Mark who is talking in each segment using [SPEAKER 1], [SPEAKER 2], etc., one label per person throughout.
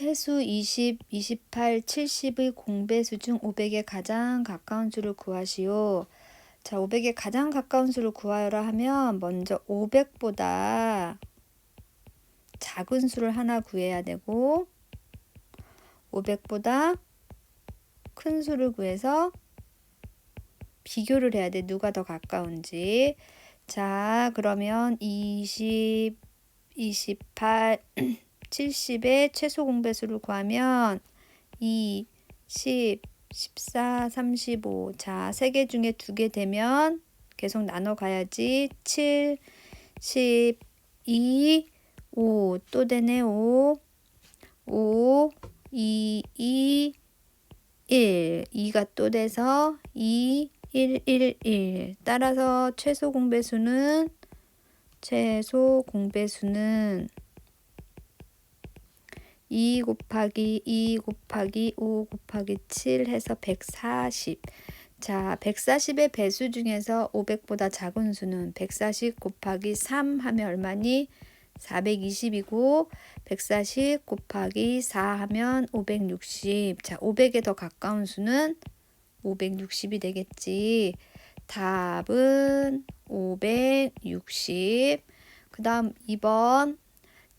[SPEAKER 1] 세수 20, 28, 70의 공배수 중 500에 가장 가까운 수를 구하시오. 자, 500에 가장 가까운 수를 구하여라 하면 먼저 500보다 작은 수를 하나 구해야 되고 500보다 큰 수를 구해서 비교를 해야 돼. 누가 더 가까운지. 자, 그러면 20, 28, 70의 최소 공배수를 구하면 2, 10, 14, 35. 자, 세 개 중에 두 개 되면 계속 나눠 가야지. 7, 10, 2, 5. 또 되네. 5, 5, 2, 2, 1. 2가 또 돼서 2, 1, 1, 1. 따라서 최소 공배수는 최소 공배수는 2 곱하기 2 곱하기 5 곱하기 7 해서 140. 자, 140의 배수 중에서 500보다 작은 수는 140 곱하기 3 하면 얼마니? 420이고 140 곱하기 4 하면 560. 자, 500에 더 가까운 수는 560이 되겠지. 답은 560. 그 다음 2번.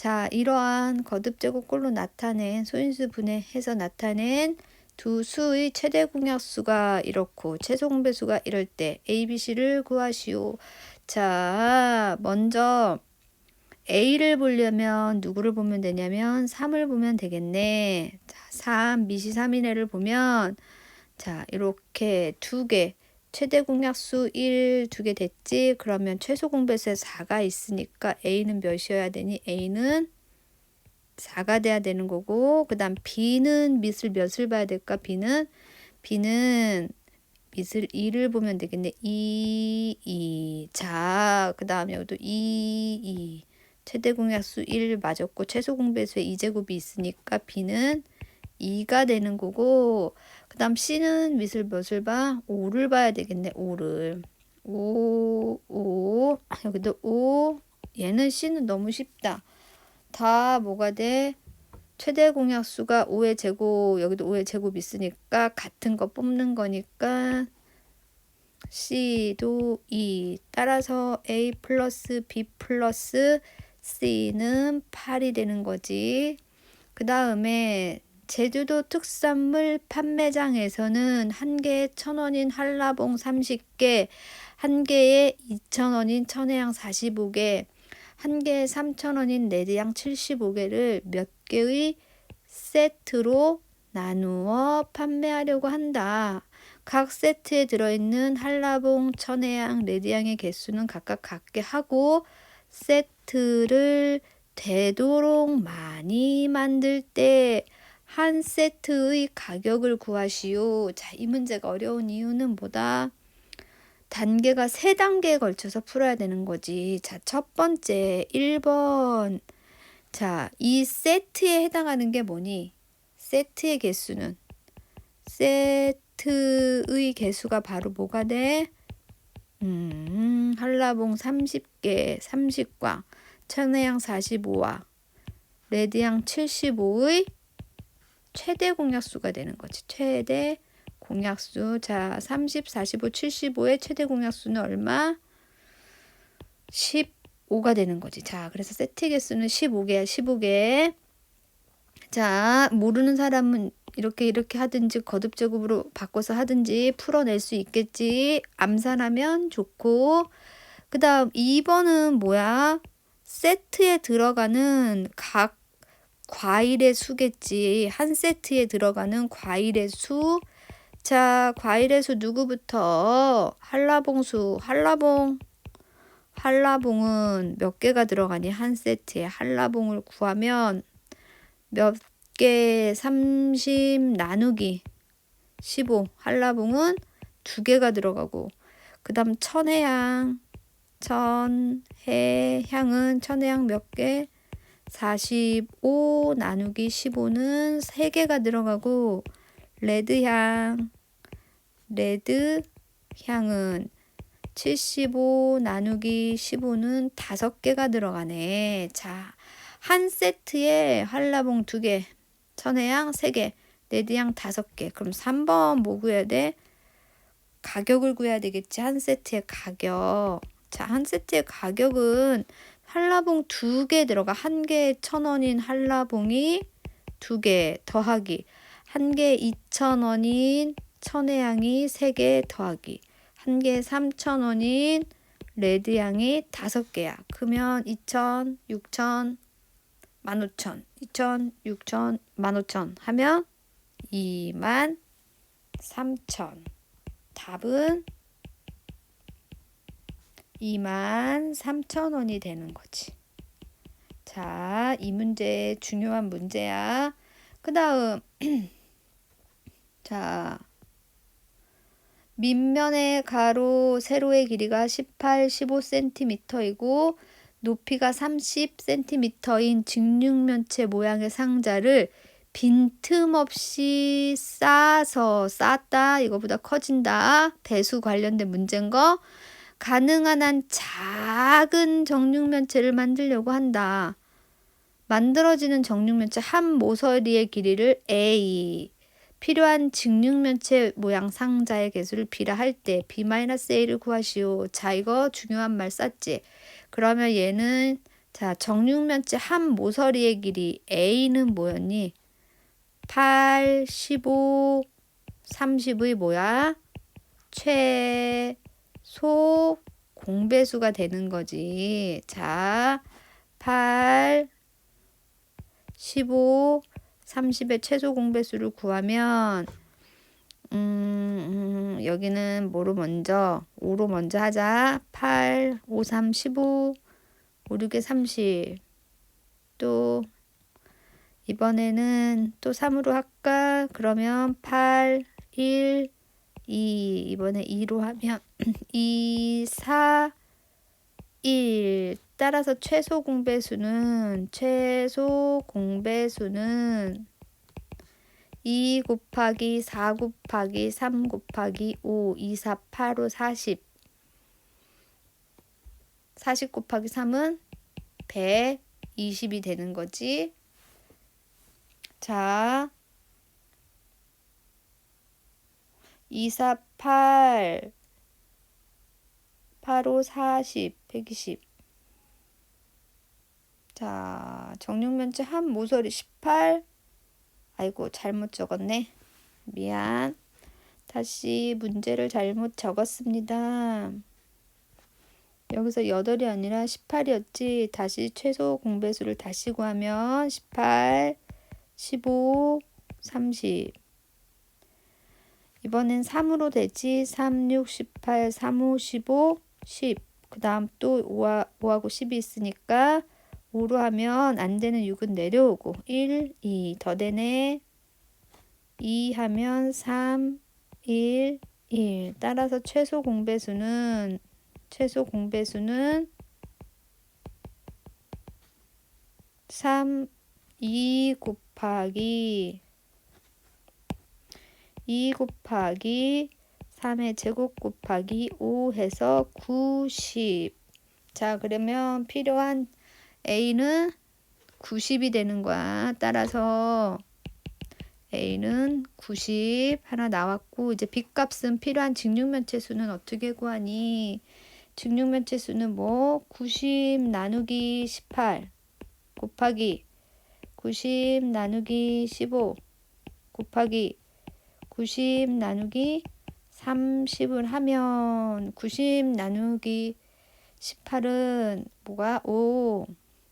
[SPEAKER 1] 자, 이러한 거듭제곱꼴로 나타낸 소인수 분해해서 나타낸 두 수의 최대 공약수가 이렇고 최소 공배수가 이럴 때 A, B, C를 구하시오. 자, 먼저 A를 보려면 누구를 보면 되냐면 3을 보면 되겠네. 자, 3, 미시 3인애를 보면 자, 이렇게 두 개, 최대 공약수 1, 두개 됐지? 그러면 최소 공배수에 4가 있으니까 A는 몇이어야 되니? A는 4가 돼야 되는 거고, 그 다음 B는 밑을 몇을 봐야 될까? B는, B는 밑을 2를 보면 되겠네. 2, 2. 자, 그 다음 여기도 2, 2. 최대 공약수 1 맞았고, 최소 공배수에 2제곱이 있으니까 B는 2가 되는 거고, 그 다음 C는 밑을 몇을 봐? 5를 봐야 되겠네. 5를. 5, 5. 여기도 5. 얘는 C는 너무 쉽다. 다 뭐가 돼? 최대 공약수가 5의 제곱, 여기도 5의 제곱 있으니까 같은 거 뽑는 거니까 C도 2. 따라서 A 플러스 B 플러스 C는 8이 되는 거지. 그 다음에 제주도 특산물 판매장에서는 한 개에 천 원인 한라봉 30개, 한 개에 2천 원인 천혜향 45개, 한 개에 3천 원인 레드향 75개를 몇 개의 세트로 나누어 판매하려고 한다. 각 세트에 들어있는 한라봉, 천혜향, 레드향의 개수는 각각 같게 하고 세트를 되도록 많이 만들 때 한 세트의 가격을 구하시오. 자, 이 문제가 어려운 이유는 뭐다? 단계가 세 단계에 걸쳐서 풀어야 되는 거지. 자, 첫 번째 1번. 자, 이 세트에 해당하는 게 뭐니? 세트의 개수는 세트의 개수가 바로 뭐가 돼? 음, 한라봉 30개, 30과, 천혜향 45와, 레드향 75의 최대 공약수가 되는 거지. 최대 공약수. 자, 30, 45, 75의 최대 공약수는 얼마? 15가 되는 거지. 자, 그래서 세트 개수는 15개야. 15개. 자, 모르는 사람은 이렇게 이렇게 하든지 거듭 제곱으로 바꿔서 하든지 풀어낼 수 있겠지. 암산하면 좋고. 그 다음 2번은 뭐야? 세트에 들어가는 각 과일의 수겠지. 한 세트에 들어가는 과일의 수. 자, 과일의 수 누구부터? 한라봉수. 한라봉. 한라봉은 몇 개가 들어가니? 한 세트에 한라봉을 구하면 몇 개? 30 나누기 15. 한라봉은 두 개가 들어가고 그 다음 천혜향. 천혜향은 천혜향 몇 개? 45 나누기 15는 3개가 들어가고 레드향 레드 향은 75 나누기 15는 5개가 들어가네. 자, 한 세트에 한라봉 2개. 천혜향 3개, 레드향 5개. 그럼 3번 뭐 구해야 돼? 가격을 구해야 되겠지. 한 세트의 가격. 자, 한 세트의 가격은 한라봉 두 개 들어가. 한 개에 천 원인 한라봉이 두 개 더하기. 한 개에 이천 원인 천혜향이 세 개 더하기. 한 개에 삼천 원인 레드향이 다섯 개야. 그러면 이천, 육천, 만오천, 이천, 육천, 만오천 하면 이만 삼천. 답은 2만 3천 원이 되는 거지. 자, 이 문제 중요한 문제야. 그 다음, 자, 밑면의 가로 세로의 길이가 18, 15cm이고 높이가 30cm인 직육면체 모양의 상자를 빈틈없이 싸서 쌌다 이거보다 커진다 배수 관련된 문제인 거 가능한 한 작은 정육면체를 만들려고 한다. 만들어지는 정육면체 한 모서리의 길이를 A 필요한 직육면체 모양 상자의 개수를 B라 할 때 B-A를 구하시오. 자 이거 중요한 말 썼지. 그러면 얘는 자 정육면체 한 모서리의 길이 A는 뭐였니? 8, 15, 30의 뭐야? 최 소 공배수가 되는 거지. 자, 8, 15, 30의 최소 공배수를 구하면 음, 음, 여기는 뭐로 먼저 5로 먼저 하자. 8, 5, 3, 15, 5, 6에 30. 또 이번에는 또 3으로 할까? 그러면 8, 1, 2. 이번에 2로 하면 2, 4, 1. 따라서 최소 공배수는 최소 공배수는 2 곱하기 4 곱하기 3 곱하기 5, 2, 4, 8, 5, 40. 40 곱하기 3은 120이 되는 거지. 자, 2, 4, 8, 8, 5, 40, 120. 자, 정육면체 한 모서리 18. 아이고, 잘못 적었네. 미안. 다시 문제를 잘못 적었습니다. 여기서 8이 아니라 18이었지. 다시 최소 공배수를 다시 구하면 18, 15, 30. 이번엔 3으로 되지. 3, 6, 18, 3, 5, 15, 10. 그 다음 또 5하, 5하고 10이 있으니까 5로 하면 안 되는 6은 내려오고 1, 2 더 되네. 2 하면 3, 1, 1. 따라서 최소 공배수는 최소 공배수는 3, 2 곱하기 2 곱하기 3의 제곱 곱하기 5 해서 90. 자, 그러면 필요한 A는 90이 되는 거야. 따라서 A는 90 하나 나왔고 이제 B값은 필요한 직육면체 수는 어떻게 구하니? 직육면체 수는 뭐? 90 나누기 18 곱하기 90 나누기 15 곱하기 90 나누기 30을 하면 90 나누기 18은 뭐가 5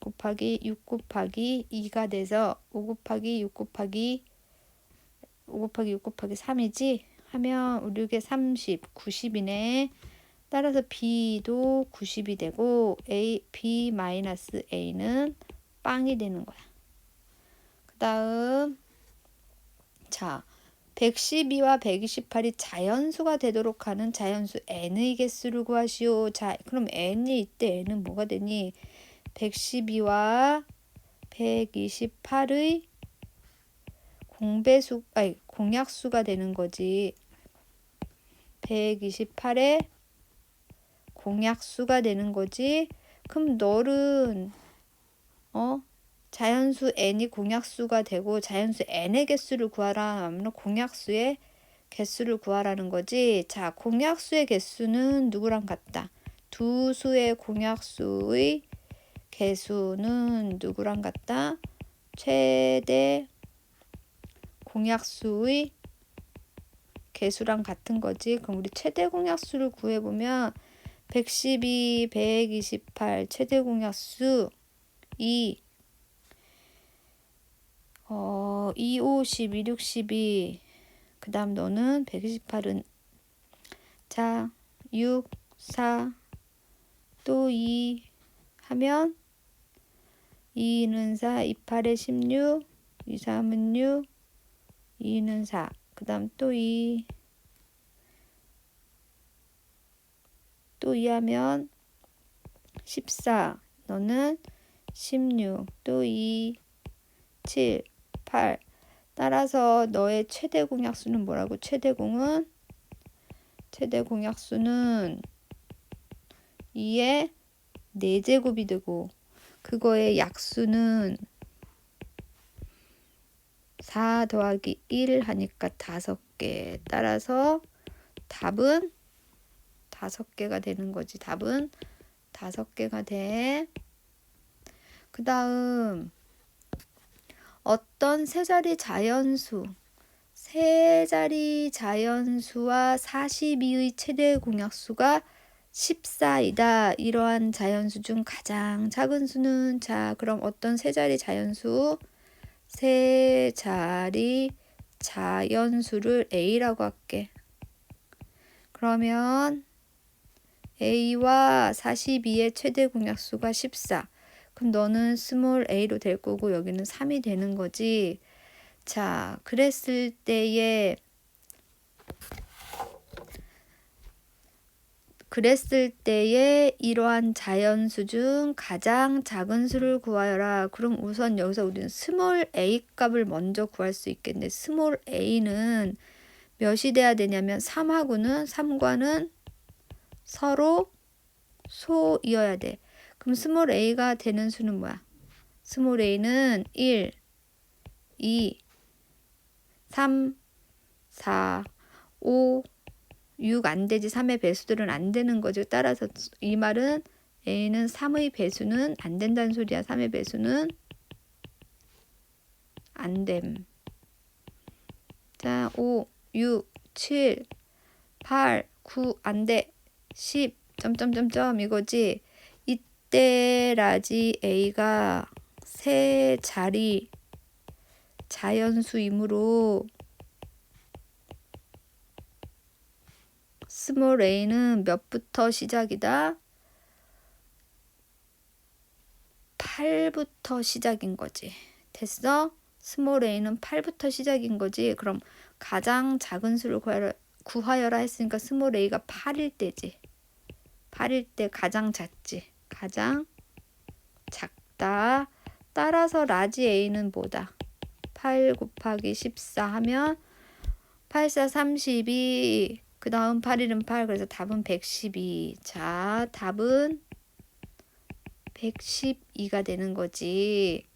[SPEAKER 1] 곱하기 6 곱하기 2가 돼서 5 곱하기 6 곱하기 5 곱하기 6 곱하기 3이지 하면 5, 6에 30, 90이네. 따라서 B도 90이 되고 A, B 마이너스 A는 빵이 되는 거야. 그 다음 자 112와 128이 자연수가 되도록 하는 자연수 n의 개수를 구하시오. 자 그럼 n이 이때 n은 뭐가 되니? 112와 128의 공배수 아니 공약수가 되는 거지. 128의 공약수가 되는 거지. 그럼 너는 어 자연수 n이 공약수가 되고 자연수 n의 개수를 구하라 하면 공약수의 개수를 구하라는 거지. 자, 공약수의 개수는 누구랑 같다? 두 수의 공약수의 개수는 누구랑 같다? 최대 공약수의 개수랑 같은 거지. 그럼 우리 최대 공약수를 구해보면 112, 128 최대 공약수 2 어, 2, 50, 2, 62. 그 다음 너는 128은 자, 6, 4, 또 2 하면 2는 4, 2, 8에 16, 2, 3은 6, 2는 4. 그 다음 또 2, 또 2 하면 14. 너는 16, 또 2, 7, 8. 따라서 너의 최대 공약수는 뭐라고? 최대 공은 최대 공약수는 2의 4제곱이 되고 그거의 약수는 4 더하기 1 하니까 5개. 따라서 답은 5개가 되는 거지. 답은 5개가 돼. 그 다음 어떤 세 자리 자연수 세 자리 자연수와 42의 최대 공약수가 14이다. 이러한 자연수 중 가장 작은 수는 자, 그럼 어떤 세 자리 자연수? 세 자리 자연수를 A라고 할게. 그러면 A와 42의 최대 공약수가 14. 그럼 너는 스몰 a로 될 거고 여기는 3이 되는 거지. 자, 그랬을 때에 그랬을 때에 이러한 자연수 중 가장 작은 수를 구하여라. 그럼 우선 여기서 우리는 스몰 a 값을 먼저 구할 수 있겠네. 스몰 a는 몇이 돼야 되냐면 3하고는 3과는 서로 소이어야 돼. 그럼 스몰 a가 되는 수는 뭐야? 스몰 a는 1, 2, 3, 4, 5, 6 안 되지. 3의 배수들은 안 되는 거죠. 따라서 이 말은 a는 3의 배수는 안 된다는 소리야. 3의 배수는 안 됨. 자, 5, 6, 7, 8, 9, 안 돼. 10, 점점점점 이거지. 이때 라지 A가 세 자리 자연수이므로 스몰 a는 몇부터 시작이다? 8부터 시작인 거지. 됐어? 스몰 a는 8부터 시작인 거지. 그럼 가장 작은 수를 구하여라, 구하여라 했으니까 스몰 a가 8일 때지. 8일 때 가장 작지. 가장 작다. 따라서 라지 a는 뭐다? 8 곱하기 14 하면 8, 4, 32. 그 다음 8일은 8. 그래서 답은 112. 자, 답은 112가 되는 거지.